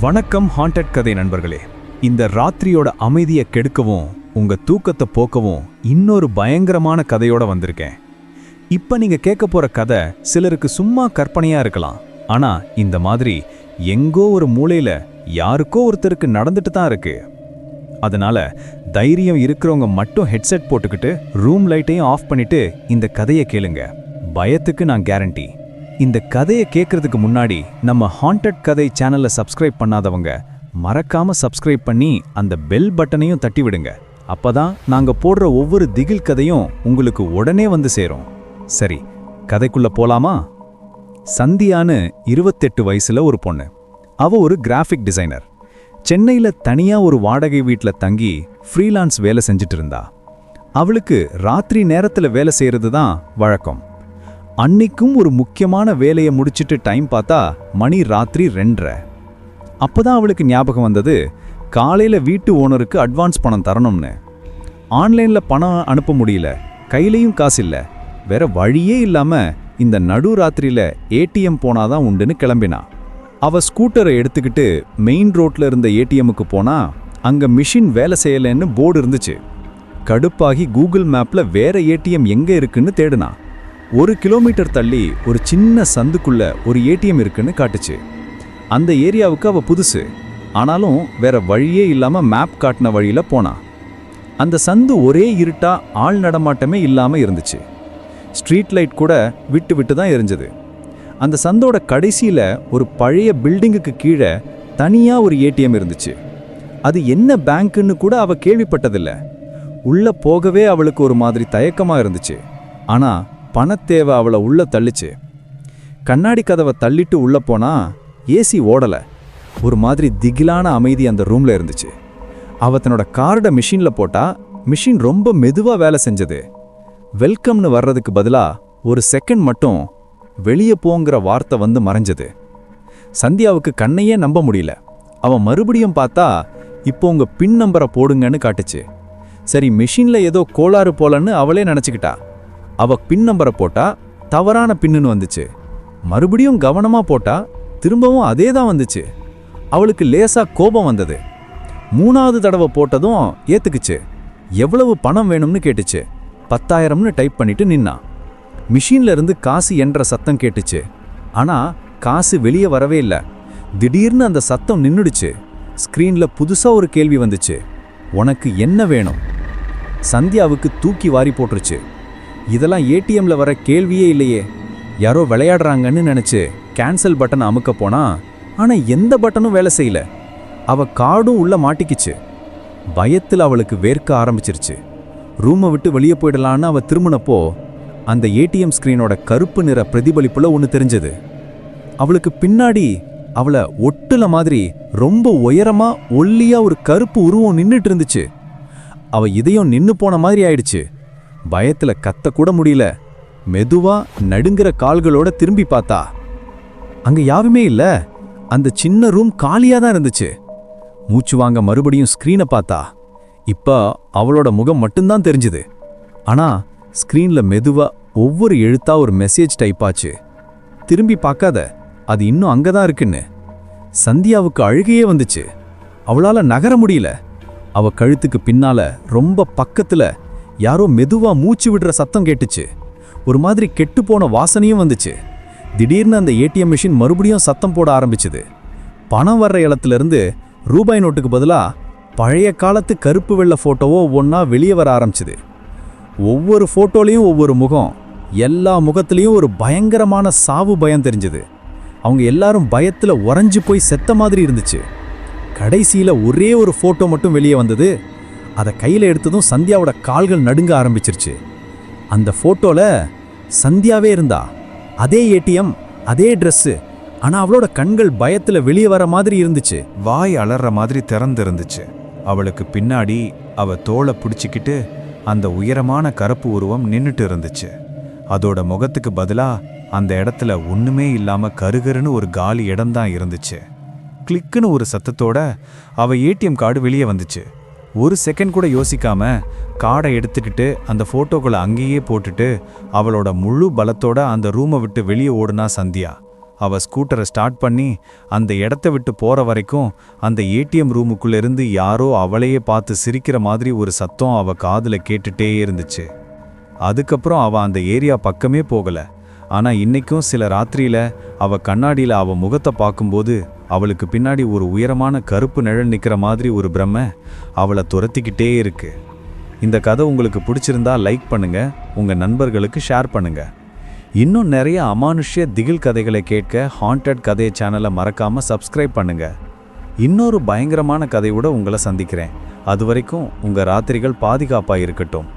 வணக்கம் ஹாண்டட் கதை நண்பர்களே. இந்த ராத்திரியோட அமைதியை கெடுக்கவும் உங்க தூக்கத்தை போக்கவும் இன்னொரு பயங்கரமான கதையோட வந்திருக்கேன். இப்ப நீங்க கேட்க போற கதை சிலருக்கு சும்மா கற்பனையா இருக்கலாம். ஆனா இந்த மாதிரி எங்கோ ஒரு மூலையில யாருக்கோ ஒருத்தருக்கு நடந்துட்டு தான் இருக்கு. அதனால தைரியம் இருக்கிறவங்க மட்டும் ஹெட்செட் போட்டுக்கிட்டு ரூம் லைட்டையும் ஆஃப் பண்ணிட்டு இந்த கதையை கேளுங்க. பயத்துக்கு நான் கேரண்டி இந்த கதையை கேட்கறதுக்கு முன்னாடி நம்ம ஹாண்டட் கதை சேனலை சப்ஸ்கிரைப் பண்ணாதவங்க மறக்காம சப்ஸ்கிரைப் பண்ணி அந்த பெல் பட்டனையும் தட்டி விடுங்க அப்பதான் நாங்க போடுற ஒவ்வொரு திகில் கதையும் உங்களுக்கு உடனே வந்து சேரும். சரி கதைக்குள்ள போலாமா? சந்தியான்னு இருபத்தெட்டு வயசுல ஒரு பொண்ணு. அவ ஒரு கிராஃபிக் டிசைனர் சென்னையில தனியா ஒரு வாடகை வீட்டில் தங்கி ஃப்ரீலான்ஸ் வேலை செஞ்சுட்டு இருந்தா. அவளுக்கு ராத்திரி நேரத்தில் வேலை செய்யறது தான் வழக்கம். அன்னைக்கும் ஒரு முக்கியமான வேலையை முடிச்சிட்டு டைம் பார்த்தா மணி ராத்திரி ரெண்டரை. அப்போதான் அவளுக்கு ஞாபகம் வந்தது காலையில் வீட்டு ஓனருக்கு அட்வான்ஸ் பணம் தரணும்னு. ஆன்லைனில் பணம் அனுப்ப முடியல கையிலையும் காசு இல்லை. வேற வழியே இல்லாமல் இந்த நடு ராத்திரியில் ஏடிஎம் போனாதான் உண்டுன்னு கிளம்பினா. அவ ஸ்கூட்டரை எடுத்துக்கிட்டு மெயின் ரோட்டில் இருந்த ஏடிஎம்முக்கு போனா அங்கே மிஷின் வேலை செய்யலைன்னு போர்டு இருந்துச்சு. கடுப்பாகி கூகுள் மேப்பில் வேற ஏடிஎம் எங்கே இருக்குன்னு தேடினான் ஒரு கிலோமீட்டர் தள்ளி ஒரு சின்ன சந்துக்குள்ள ஒரு ஏடிஎம் இருக்குன்னு காட்டுச்சு. அந்த ஏரியாவுக்கு அவள் புதுசு. ஆனாலும் வேற வழியே இல்லாமல் மேப் காட்டின வழியில் போனா. அந்த சந்து ஒரே இருட்டா ஆள் நடமாட்டமே இல்லாமல் இருந்துச்சு. ஸ்ட்ரீட் லைட் கூட விட்டு விட்டு தான் எரிஞ்சது. அந்த சந்தோட கடைசியில் ஒரு பழைய பில்டிங்குக்கு கீழே தனியாக ஒரு ஏடிஎம் இருந்துச்சு. அது என்ன பேங்க்குன்னு கூட அவள் கேள்விப்பட்டதில்லை. உள்ளே போகவே அவளுக்கு ஒரு மாதிரி தயக்கமாக இருந்துச்சு. ஆனால் பணத்தேவை அவளை உள்ளே தள்ளிச்சு. கண்ணாடி கதவை தள்ளிட்டு உள்ளே போனால் ஏசி ஓடலை. ஒரு மாதிரி திகிலான அமைதி அந்த ரூமில் இருந்துச்சு. அவ தன்னோட கார்டை மிஷின்ல போட்டால் மிஷின் ரொம்ப மெதுவாக வேலை செஞ்சது. வெல்கம்னு வர்றதுக்கு பதிலாக ஒரு செகண்ட் மட்டும் வெளியே போங்கிற வார்த்தை வந்து மறைஞ்சது. சந்தியாவுக்கு கண்ணையே நம்ப முடியல. அவன் மறுபடியும் பார்த்தா இப்போ உங்கள் பின் நம்பரை போடுங்கன்னு காட்டுச்சு. சரி மிஷினில் ஏதோ கோளாறு போலன்னு அவளே நினச்சிக்கிட்டா. அவ பின் நம்பரை போட்டா தவறான பின்னுன்னு வந்துச்சு. மறுபடியும் கவனமா போட்டா திரும்பவும் அதே தான் வந்துச்சு. அவளுக்கு லேசா கோபம் வந்தது. மூணாவது தடவை போட்டதும் ஏத்துக்குச்சு. எவ்வளவு பணம் வேணும்னு கேட்டுச்சு. பத்தாயிரம்னு டைப் பண்ணிட்டு நின்னான் மிஷின்ல இருந்து காசு என்ற சத்தம் கேட்டுச்சு. ஆனா காசு வெளியே வரவே இல்லை. திடீர்னு அந்த சத்தம் நின்னுடுச்சு. ஸ்க்ரீன்ல புதுசா ஒரு கேள்வி வந்துச்சு. உனக்கு என்ன வேணும்? சந்தியாவுக்கு தூக்கி வாரி போட்டுருச்சு. இதெல்லாம் ஏடிஎம்ல வர கேள்வியே இல்லையே. யாரோ விளையாடுறாங்கன்னு நினச்சி கேன்சல் பட்டன் அமுக்க போனா ஆனால் எந்த பட்டனும் வேலை செய்யல. அவ கார்டும் உள்ள மாட்டிக்கிச்சு. பயத்தில் அவளுக்கு வேர்க்க ஆரம்பிச்சிருச்சு. ரூமை விட்டு வெளியே போயிடலான்னு அவ திரும்பினப்போ அந்த ஏடிஎம் ஸ்க்ரீனோட கருப்பு நிற பிரதிபலிப்புல ஒன்று தெரிஞ்சது. அவளுக்கு பின்னாடி அவளை ஒட்டுல மாதிரி ரொம்ப உயரமா ஒல்லியா ஒரு கருப்பு உருவம் நின்றுட்டு இருந்துச்சு. அவ இதயம் நின்று போன மாதிரி ஆயிடுச்சு. பயத்துல கத்த கூட முடியல. மெதுவா நடுங்கிற கால்களோட திரும்பி பார்த்தா அங்க யாருமே இல்ல. அந்த சின்ன ரூம் காலியா தான் இருந்துச்சு. மூச்சு வாங்க மறுபடியும் ஸ்க்ரீனை பார்த்தா இப்ப அவளோட முகம் மட்டும்தான் தெரிஞ்சுது. ஆனா ஸ்க்ரீன்ல மெதுவா ஒவ்வொரு எழுத்தா ஒரு மெசேஜ் டைப் ஆச்சு. திரும்பி பார்க்காத அது இன்னும் அங்கே தான் இருக்குன்னு. சந்தியாவுக்கு அழுகையே வந்துச்சு. அவளால் நகர முடியல. அவ கழுத்துக்கு பின்னால ரொம்ப பக்கத்துல யாரோ மெதுவா மூச்சு விடுற சத்தம் கேட்டுச்சு. ஒரு மாதிரி கெட்டுப்போன வாசனையும் வந்துச்சு. திடீர்னு அந்த ஏடிஎம் மிஷின் மறுபடியும் சத்தம் போட ஆரம்பிச்சுது. பணம் வர்ற இடத்துலேருந்து ரூபாய் நோட்டுக்கு பதிலாக பழைய காலத்து கருப்பு வெள்ளை ஃபோட்டோவோ ஒன்றா வெளியே வர ஆரம்பிச்சுது. ஒவ்வொரு ஃபோட்டோலையும் ஒவ்வொரு முகம் எல்லா முகத்துலேயும் ஒரு பயங்கரமான சாவு பயம் தெரிஞ்சுது. அவங்க எல்லாரும் பயத்தில் உறைஞ்சு போய் செத்த மாதிரி இருந்துச்சு. கடைசியில் ஒரே ஒரு ஃபோட்டோ மட்டும் வெளியே வந்தது அதை கையில் எடுத்ததும் சந்தியாவோட கால்கள் நடுங்க ஆரம்பிச்சிருச்சு. அந்த ஃபோட்டோவில் சந்தியாவே இருந்தா. அதே ஏடிஎம் அதே ட்ரெஸ்ஸு ஆனால் அவளோட கண்கள் பயத்தில் வெளியே வர மாதிரி இருந்துச்சு. வாய் அலற மாதிரி திறந்து இருந்துச்சு அவளுக்கு பின்னாடி அவ தோலை பிடிச்சிக்கிட்டு அந்த உயரமான கருப்பு உருவம் நின்றுட்டு இருந்துச்சு. அதோட முகத்துக்கு பதிலாக அந்த இடத்துல ஒன்றுமே இல்லாமல் கருகருன்னு ஒரு காலி இடம்தான் இருந்துச்சு. கிளிக்குன்னு ஒரு சத்தத்தோட அவள் ஏடிஎம் கார்டு வெளியே வந்துச்சு. ஒரு செகண்ட் கூட யோசிக்காம கார்டை எடுத்துக்கிட்டு அந்த ஃபோட்டோக்களை அங்கேயே போட்டுட்டு அவளோட முழு பலத்தோட அந்த ரூமை விட்டு வெளியே ஓடுனா சந்தியா. அவ ஸ்கூட்டரை ஸ்டார்ட் பண்ணி அந்த இடத்த விட்டு போற வரைக்கும் அந்த ஏடிஎம் ரூமுக்குள்ளேருந்து யாரோ அவளையே பார்த்து சிரிக்கிற மாதிரி ஒரு சத்தம் அவ காதில் கேட்டுட்டே இருந்துச்சு. அதுக்கப்புறம் அவ அந்த ஏரியா பக்கமே போகல. ஆனா இன்னைக்கும் சில ராத்திரியில அவ கண்ணாடியில அவ முகத்தை பார்க்கும்போது அவளுக்கு பின்னாடி ஒரு உயரமான கருப்பு நிழல் நிற்கிற மாதிரி ஒரு பிரமை அவளை துரத்திக்கிட்டே இருக்கு. இந்த கதை உங்களுக்கு பிடிச்சிருந்தா லைக் பண்ணுங்க உங்க நண்பர்களுக்கு ஷேர் பண்ணுங்க. இன்னும் நிறைய அமானுஷ்ய திகில் கதைகளை கேட்க ஹாண்டட் கதை சேனலை மறக்காம சப்ஸ்கிரைப் பண்ணுங்க. இன்னொரு பயங்கரமான கதையோட உங்களை சந்திக்கிறேன். அது வரைக்கும் உங்கள் ராத்திரிகள் பாதுகாப்பாக இருக்கட்டும்.